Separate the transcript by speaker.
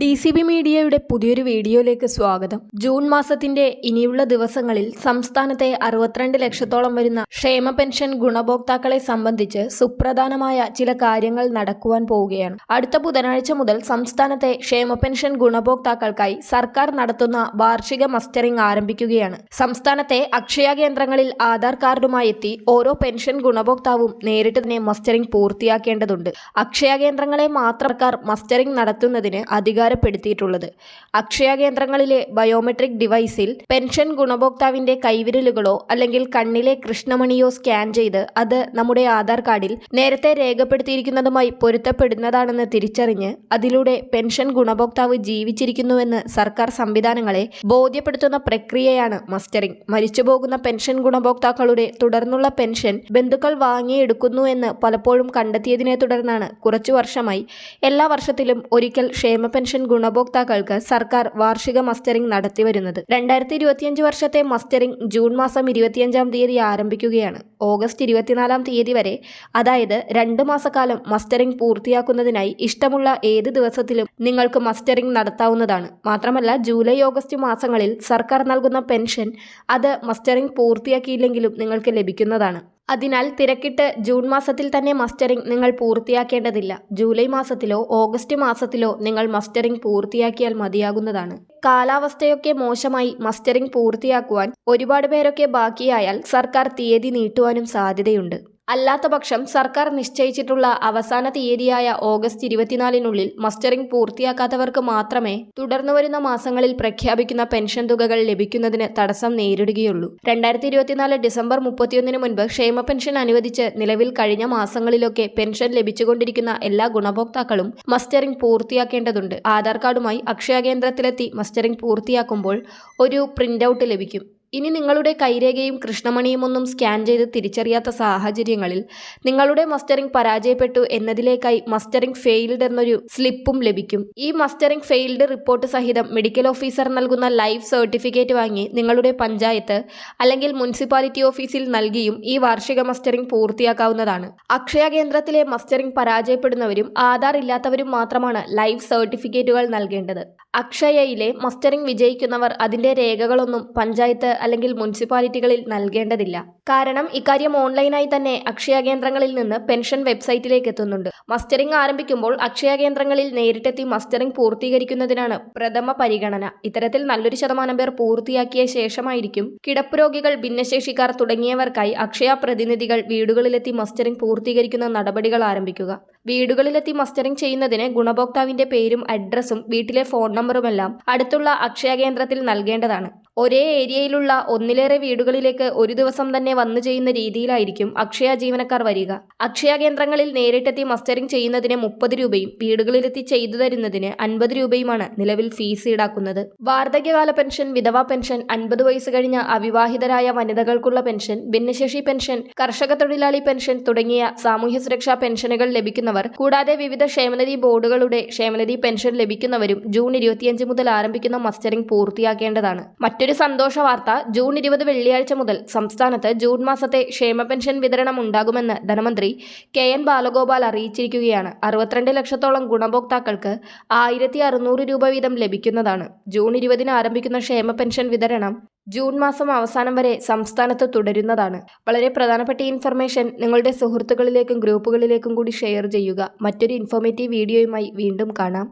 Speaker 1: D C B മീഡിയയുടെ പുതിയൊരു വീഡിയോയിലേക്ക് സ്വാഗതം. ജൂൺ മാസത്തിന്റെ ഇനിയുള്ള ദിവസങ്ങളിൽ സംസ്ഥാനത്തെ അറുപത്തിരണ്ട് ലക്ഷത്തോളം വരുന്ന ക്ഷേമ പെൻഷൻ ഗുണഭോക്താക്കളെ സംബന്ധിച്ച് സുപ്രധാനമായ ചില കാര്യങ്ങൾ നടക്കുവാൻ പോവുകയാണ്. അടുത്ത ബുധനാഴ്ച മുതൽ സംസ്ഥാനത്തെ ക്ഷേമ പെൻഷൻ ഗുണഭോക്താക്കൾക്കായി സർക്കാർ നടത്തുന്ന വാർഷിക മസ്റ്ററിംഗ് ആരംഭിക്കുകയാണ്. സംസ്ഥാനത്തെ അക്ഷയ കേന്ദ്രങ്ങളിൽ ആധാർ കാർഡുമായി എത്തി ഓരോ പെൻഷൻ ഗുണഭോക്താവും നേരിട്ട് തന്നെ മസ്റ്ററിംഗ് പൂർത്തിയാക്കേണ്ടതുണ്ട്. അക്ഷയ കേന്ദ്രങ്ങളെ മാത്രം സർക്കാർ മസ്റ്ററിംഗ് നടത്തുന്നതിന് അധികാരപ്പെടുത്തിയിട്ടുള്ളത് അക്ഷയ കേന്ദ്രങ്ങളിലെ ബയോമെട്രിക് ഡിവൈസിൽ പെൻഷൻ ഗുണഭോക്താവിന്റെ കൈവിരലുകളോ അല്ലെങ്കിൽ കണ്ണിലെ കൃഷ്ണമണിയോ സ്കാൻ ചെയ്ത് അത് നമ്മുടെ ആധാർ കാർഡിൽ നേരത്തെ രേഖപ്പെടുത്തിയിരിക്കുന്നതുമായി പൊരുത്തപ്പെടുന്നതാണെന്ന് തിരിച്ചറിഞ്ഞ് അതിലൂടെ പെൻഷൻ ഗുണഭോക്താവ് ജീവിച്ചിരിക്കുന്നുവെന്ന് സർക്കാർ സംവിധാനങ്ങളെ ബോധ്യപ്പെടുത്തുന്ന പ്രക്രിയയാണ് മസ്റ്ററിംഗ്. മരിച്ചുപോകുന്ന പെൻഷൻ ഗുണഭോക്താക്കളുടെ തുടർന്നുള്ള പെൻഷൻ ബന്ധുക്കൾ വാങ്ങിയെടുക്കുന്നു എന്ന് പലപ്പോഴും കണ്ടെത്തിയതിനെ തുടർന്നാണ് കുറച്ചു വർഷമായി എല്ലാ വർഷത്തിലും ഒരിക്കൽ ക്ഷേമ പെൻഷൻ ഗുണഭോക്താക്കൾക്ക് സർക്കാർ വാർഷിക മസ്റ്ററിംഗ് നടത്തിവരുന്നത്. രണ്ടായിരത്തി ഇരുപത്തിയഞ്ച് വർഷത്തെ മസ്റ്ററിംഗ് ജൂൺ മാസം ഇരുപത്തിയഞ്ചാം തീയതി ആരംഭിക്കുകയാണ്. ഓഗസ്റ്റ് ഇരുപത്തിനാലാം തീയതി വരെ അതായത് രണ്ട് മാസക്കാലം മസ്റ്ററിംഗ് പൂർത്തിയാക്കുന്നതിനായി ഇഷ്ടമുള്ള ഏത് ദിവസത്തിലും നിങ്ങൾക്ക് മസ്റ്ററിംഗ് നടത്താവുന്നതാണ്. മാത്രമല്ല ജൂലൈ ഓഗസ്റ്റ് മാസങ്ങളിൽ സർക്കാർ നൽകുന്ന പെൻഷൻ അത് മസ്റ്ററിംഗ് പൂർത്തിയാക്കിയില്ലെങ്കിലും നിങ്ങൾക്ക് ലഭിക്കുന്നതാണ്. അതിനാൽ തിരക്കിട്ട് ജൂൺ മാസത്തിൽ തന്നെ മസ്റ്ററിംഗ് നിങ്ങൾ പൂർത്തിയാക്കേണ്ടതില്ല. ജൂലൈ മാസത്തിലോ ഓഗസ്റ്റ് മാസത്തിലോ നിങ്ങൾ മസ്റ്ററിംഗ് പൂർത്തിയാക്കിയാൽ മതിയാകുന്നതാണ്. കാലാവസ്ഥയൊക്കെ മോശമായി മസ്റ്ററിംഗ് പൂർത്തിയാക്കുവാൻ ഒരുപാട് പേരൊക്കെ ബാക്കിയായാൽ സർക്കാർ തീയതി നീട്ടുവാനും സാധ്യതയുണ്ട്. അല്ലാത്തപക്ഷം സർക്കാർ നിശ്ചയിച്ചിട്ടുള്ള അവസാന തീയതിയായ ഓഗസ്റ്റ് ഇരുപത്തിനാലിനുള്ളിൽ മസ്റ്ററിംഗ് പൂർത്തിയാക്കാത്തവർക്ക് മാത്രമേ തുടർന്നു വരുന്ന മാസങ്ങളിൽ പ്രഖ്യാപിക്കുന്ന പെൻഷൻ തുകകൾ ലഭിക്കുന്നതിന് തടസ്സം നേരിടുകയുള്ളൂ. രണ്ടായിരത്തി ഇരുപത്തിനാല് ഡിസംബർ മുപ്പത്തിയൊന്നിന് മുൻപ് ക്ഷേമ പെൻഷൻ അനുവദിച്ച് നിലവിൽ കഴിഞ്ഞ മാസങ്ങളിലൊക്കെ പെൻഷൻ ലഭിച്ചുകൊണ്ടിരിക്കുന്ന എല്ലാ ഗുണഭോക്താക്കളും മസ്റ്ററിംഗ് പൂർത്തിയാക്കേണ്ടതുണ്ട്. ആധാർ കാർഡുമായി അക്ഷയ കേന്ദ്രത്തിലെത്തി മസ്റ്ററിംഗ് പൂർത്തിയാക്കുമ്പോൾ ഒരു പ്രിന്റൌട്ട് ലഭിക്കും. ഇനി നിങ്ങളുടെ കൈരേഖയും കൃഷ്ണമണിയും ഒന്നും സ്കാൻ ചെയ്ത് തിരിച്ചറിയാത്ത സാഹചര്യങ്ങളിൽ നിങ്ങളുടെ മസ്റ്ററിംഗ് പരാജയപ്പെട്ടു എന്നതിലേക്കായി മസ്റ്ററിംഗ് ഫെയിൽഡ് എന്നൊരു സ്ലിപ്പും ലഭിക്കും. ഈ മസ്റ്ററിംഗ് ഫെയിൽഡ് റിപ്പോർട്ട് സഹിതം മെഡിക്കൽ ഓഫീസർ നൽകുന്ന ലൈഫ് സർട്ടിഫിക്കറ്റ് വാങ്ങി നിങ്ങളുടെ പഞ്ചായത്ത് അല്ലെങ്കിൽ മുനിസിപ്പാലിറ്റി ഓഫീസിൽ നൽകിയും ഈ വാർഷിക മസ്റ്ററിംഗ് പൂർത്തിയാക്കാവുന്നതാണ്. അക്ഷയ കേന്ദ്രത്തിലെ മസ്റ്ററിംഗ് പരാജയപ്പെടുന്നവരും ആധാർ ഇല്ലാത്തവരും മാത്രമാണ് ലൈഫ് സർട്ടിഫിക്കറ്റുകൾ നൽകേണ്ടത്. അക്ഷയയിലെ മസ്റ്ററിംഗ് വിജയിക്കുന്നവർ അതിന്റെ രേഖകളൊന്നും പഞ്ചായത്ത് അല്ലെങ്കിൽ മുനിസിപ്പാലിറ്റികളിൽ നൽകേണ്ടതില്ല. കാരണം ഇക്കാര്യം ഓൺലൈനായി തന്നെ അക്ഷയ കേന്ദ്രങ്ങളിൽ നിന്ന് പെൻഷൻ വെബ്സൈറ്റിലേക്ക് എത്തുന്നുണ്ട്. മസ്റ്ററിംഗ് ആരംഭിക്കുമ്പോൾ അക്ഷയ കേന്ദ്രങ്ങളിൽ നേരിട്ടെത്തി മസ്റ്ററിംഗ് പൂർത്തീകരിക്കുന്നതിനാണ് പ്രഥമ പരിഗണന. ഇത്തരത്തിൽ നല്ലൊരു ശതമാനം പേർ പൂർത്തിയാക്കിയ ശേഷമായിരിക്കും കിടപ്പ് രോഗികൾ ഭിന്നശേഷിക്കാർ തുടങ്ങിയവർക്കായി അക്ഷയ പ്രതിനിധികൾ വീടുകളിലെത്തി മസ്റ്ററിംഗ് പൂർത്തീകരിക്കുന്ന നടപടികൾ ആരംഭിക്കുക. വീടുകളിലെത്തി മസ്റ്ററിംഗ് ചെയ്യുന്നതിന് ഗുണഭോക്താവിന്റെ പേരും അഡ്രസ്സും വീട്ടിലെ ഫോൺ നമ്പറുമെല്ലാം അടുത്തുള്ള അക്ഷയ കേന്ദ്രത്തിൽ നൽകേണ്ടതാണ്. ഒരേ ഏരിയയിലുള്ള ഒന്നിലേറെ വീടുകളിലേക്ക് ഒരു ദിവസം തന്നെ വന്നു ചെയ്യുന്ന രീതിയിലായിരിക്കും അക്ഷയ ജീവനക്കാർ വരിക. അക്ഷയ കേന്ദ്രങ്ങളിൽ നേരിട്ടെത്തി മസ്റ്ററിംഗ് ചെയ്യുന്നതിന് മുപ്പത് രൂപയും വീടുകളിലെത്തി ചെയ്തു തരുന്നതിന് അൻപത് രൂപയുമാണ് നിലവിൽ ഫീസ് ഈടാക്കുന്നത്. വാർദ്ധക്യകാല പെൻഷൻ വിധവാ പെൻഷൻ അൻപത് വയസ്സ് കഴിഞ്ഞ അവിവാഹിതരായ വനിതകൾക്കുള്ള പെൻഷൻ ഭിന്നശേഷി പെൻഷൻ കർഷക തൊഴിലാളി പെൻഷൻ തുടങ്ങിയ സാമൂഹ്യ സുരക്ഷാ പെൻഷനുകൾ ലഭിക്കുന്നവർ കൂടാതെ വിവിധ ക്ഷേമനിധി ബോർഡുകളുടെ ക്ഷേമനിധി പെൻഷൻ ലഭിക്കുന്നവരും ജൂൺ ഇരുപത്തിയഞ്ച് മുതൽ ആരംഭിക്കുന്ന മസ്റ്ററിംഗ് പൂർത്തിയാക്കേണ്ടതാണ്. മറ്റൊരു സന്തോഷ വാർത്ത. ജൂൺ ഇരുപത് വെള്ളിയാഴ്ച മുതൽ സംസ്ഥാനത്ത് ജൂൺ മാസത്തെ ക്ഷേമ പെൻഷൻ വിതരണം ഉണ്ടാകുമെന്ന് ധനമന്ത്രി കെ എൻ ബാലഗോപാൽ അറിയിച്ചിരിക്കുകയാണ്. അറുപത്തിരണ്ട് ലക്ഷത്തോളം ഗുണഭോക്താക്കൾക്ക് ആയിരത്തി അറുന്നൂറ് രൂപ വീതം ലഭിക്കുന്നതാണ്. ജൂൺ ഇരുപതിന് ആരംഭിക്കുന്ന ക്ഷേമ പെൻഷൻ വിതരണം ജൂൺ മാസം അവസാനം വരെ സംസ്ഥാനത്ത് തുടരുന്നതാണ്. വളരെ പ്രധാനപ്പെട്ട ഇൻഫർമേഷൻ നിങ്ങളുടെ സുഹൃത്തുക്കളിലേക്കും ഗ്രൂപ്പുകളിലേക്കും കൂടി ഷെയർ ചെയ്യുക. മറ്റൊരു ഇൻഫോർമേറ്റീവ് വീഡിയോയുമായി വീണ്ടും കാണാം.